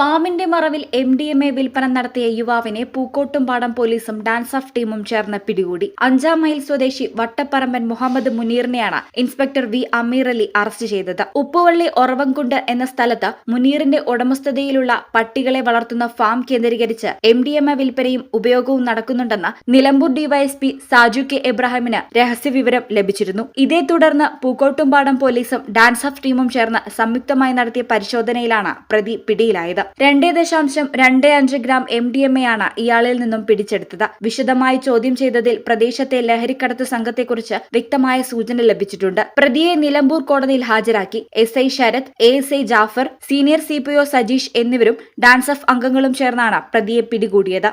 ഫാമിന്റെ മറവിൽ M D M A വിൽപ്പന നടത്തിയ യുവാവിനെ പൂക്കോട്ടുംപാടം പോലീസും ഡാൻസ് ഓഫ് ടീമും ചേർന്ന് പിടികൂടി. അഞ്ചാം മൈൽ സ്വദേശി Vattapparamban Muhammad മുനീറിനെയാണ് inspector V Ameer Ali arrest ചെയ്തത്. ഉപ്പുവള്ളി ഒറവംകുണ്ട് എന്ന സ്ഥലത്ത് മുനീറിന്റെ ഉടമസ്ഥതയിലുള്ള പട്ടികളെ വളർത്തുന്ന ഫാം കേന്ദ്രീകരിച്ച് എം ഡി എം എ വിൽപ്പനയും ഉപയോഗവും നടക്കുന്നുണ്ടെന്ന് നിലമ്പൂർ ഡിവൈഎസ്പി സാജു കെ എബ്രാഹിമിന് രഹസ്യവിവരം ലഭിച്ചിരുന്നു. ഇതേ തുടർന്ന് പൂക്കോട്ടുംപാടം പോലീസും ഡാൻസ് ഓഫ് ടീമും ചേർന്ന് സംയുക്തമായി നടത്തിയ പരിശോധനയിലാണ് പ്രതി പിടിയിലായത്. രണ്ടേ ദശാംശം രണ്ട് അഞ്ച് gram M D M A ആണ് ഇയാളിൽ നിന്നും പിടിച്ചെടുത്തത്. വിശദമായി ചോദ്യം ചെയ്തതിൽ പ്രദേശത്തെ ലഹരിക്കടത്ത് സംഘത്തെക്കുറിച്ച് വ്യക്തമായ സൂചന ലഭിച്ചിട്ടുണ്ട്. പ്രതിയെ നിലമ്പൂർ കോടതിയിൽ ഹാജരാക്കി. S I Sharath A S I Jafar senior C P O Sajeesh എന്നിവരും ഡാൻസ് ഓഫ് അംഗങ്ങളും ചേർന്നാണ് പ്രതിയെ പിടികൂടിയത്.